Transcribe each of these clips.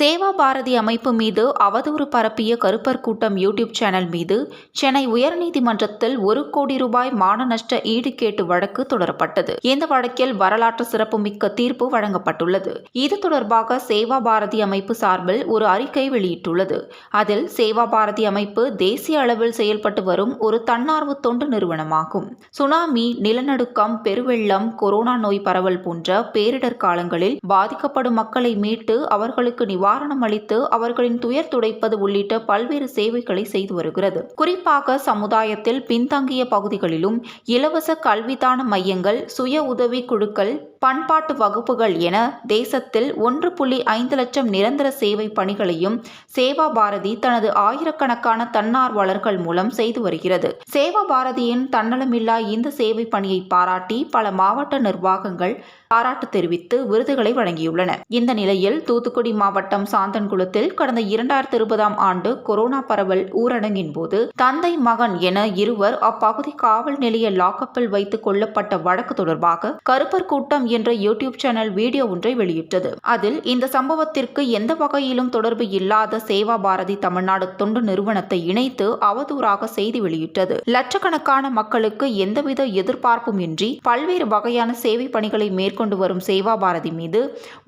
சேவா பாரதி அமைப்பு மீது அவதூறு பரப்பிய கருப்பர் கூட்டம் யூடியூப் சேனல் மீது சென்னை உயர்நீதிமன்றத்தில் ஒரு கோடி ரூபாய் மான நஷ்ட ஈடு கேட்டு வழக்கு தொடரப்பட்டது. இந்த வழக்கில் வரலாற்று சிறப்புமிக்க தீர்ப்பு வழங்கப்பட்டுள்ளது. இது தொடர்பாக சேவா பாரதி அமைப்பு சார்பில் ஒரு அறிக்கை வெளியிட்டுள்ளது. அதில் சேவா பாரதி அமைப்பு தேசிய அளவில் செயல்பட்டு வரும் ஒரு தன்னார்வ தொண்டு நிறுவனமாகும். சுனாமி நிலநடுக்கம் பெருவெள்ளம் கொரோனா நோய் பரவல் போன்ற பேரிடர் காலங்களில் பாதிக்கப்படும் மக்களை மீட்டு அவர்களுக்கு நிவாரணம் நிவாரணம் அளித்து அவர்களின் துயர் துடைப்பது உள்ளிட்ட பல்வேறு சேவைகளை செய்து வருகிறது. குறிப்பாக சமுதாயத்தில் பின்தங்கிய பகுதிகளிலும் இலவச கல்விதான மையங்கள் சுய உதவி குழுக்கள் பண்பாட்டு வகுப்புகள் என தேசத்தில் ஒன்று புள்ளி ஐந்து லட்சம் நிரந்தர சேவை பணிகளையும் சேவா பாரதி தனது ஆயிரக்கணக்கான தன்னார்வலர்கள் மூலம் செய்து வருகிறது. சேவா பாரதியின் தன்னலமில்லா இந்த சேவை பணியை பாராட்டி பல மாவட்ட நிர்வாகங்கள் பாராட்டு தெரிவித்து விருதுகளை வழங்கியுள்ளன. இந்த நிலையில் தூத்துக்குடி மாவட்டம் சாந்தன்குளத்தில் கடந்த இரண்டாயிரத்தி இருபதாம் ஆண்டு கொரோனா பரவல் ஊரடங்கின் போது தந்தை மகன் என இருவர் அப்பகுதி காவல் நிலைய லாக்கப்பில் வைத்துக் கொள்ளப்பட்ட வழக்கு தொடர்பாக கருப்பர் கூட்டம் என்ற யூடியூப் சேனல் வீடியோ ஒன்றை வெளியிட்டது. அதில் இந்த சம்பவத்திற்கு எந்த வகையிலும் தொடர்பு இல்லாத சேவா பாரதி தமிழ்நாடு தொண்டு நிறுவனத்தை இணைத்து அவதூறாக செய்தி வெளியிட்டது. லட்சக்கணக்கான மக்களுக்கு எந்தவித எதிர்பார்ப்பும் இன்றி பல்வேறு வகையான சேவை பணிகளை மேற்கொண்டு வரும் சேவா பாரதி மீது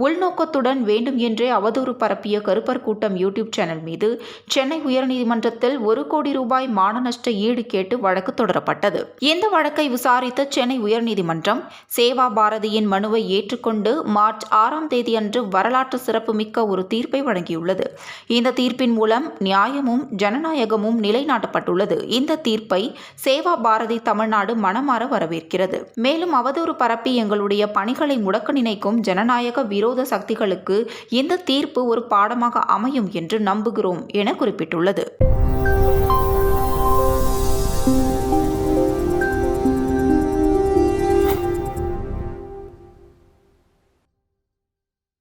உள்நோக்கத்துடன் வேண்டும் என்றே அவதூறு பரப்பிய கருப்பர் கூட்டம் யூடியூப் சேனல் மீது சென்னை உயர்நீதிமன்றத்தில் ஒரு கோடி ரூபாய் மான நஷ்ட ஈடு கேட்டு வழக்கு தொடரப்பட்டது. இந்த வழக்கை விசாரித்த சென்னை உயர்நீதிமன்றம் சேவா பாரதியின் மனுவை ஏற்றுக்கொண்டு மார்ச் ஆறாம் தேதியன்று வரலாற்று சிறப்புமிக்க ஒரு தீர்ப்பை வழங்கியுள்ளது. இந்த தீர்ப்பின் மூலம் நியாயமும் ஜனநாயகமும் நிலைநாட்டப்பட்டுள்ளது. இந்த தீர்ப்பை சேவா பாரதி தமிழ்நாடு மனமாற வரவேற்கிறது. மேலும் அவதூறு பரப்பி எங்களுடைய பணிகளை முடக்க நினைக்கும் ஜனநாயக விரோத சக்திகளுக்கு இந்த தீர்ப்பு ஒரு பாடமாக அமையும் என்று நம்புகிறோம் என குறிப்பிட்டுள்ளது.